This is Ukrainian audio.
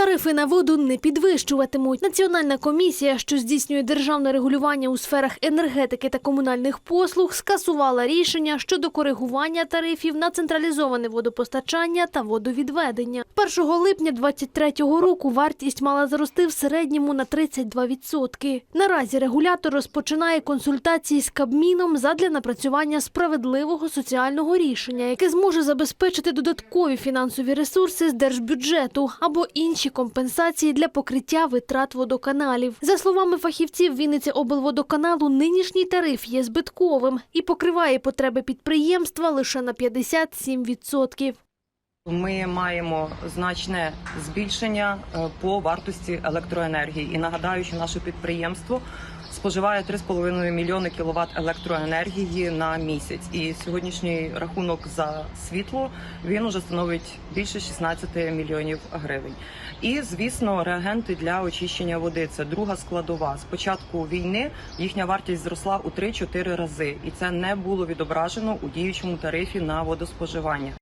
Тарифи на воду не підвищуватимуть. Національна комісія, що здійснює державне регулювання у сферах енергетики та комунальних послуг, скасувала рішення щодо коригування тарифів на централізоване водопостачання та водовідведення. 1 липня 2023 року вартість мала зрости в середньому на 32%. Наразі регулятор розпочинає консультації з Кабміном задля напрацювання справедливого соціального рішення, яке зможе забезпечити додаткові фінансові ресурси з держбюджету або інші компенсації для покриття витрат водоканалів. За словами фахівців Вінниці облводоканалу, нинішній тариф є збитковим і покриває потреби підприємства лише на 57%. Ми маємо значне збільшення е, по вартості електроенергії. І нагадаю, що наше підприємство споживає 3,5 мільйони кіловат електроенергії на місяць. І сьогоднішній рахунок за світло він уже становить більше 16 мільйонів гривень. І звісно, реагенти для очищення води це друга складова. З початку війни їхня вартість зросла у 3-4 рази, і це не було відображено у діючому тарифі на водоспоживання.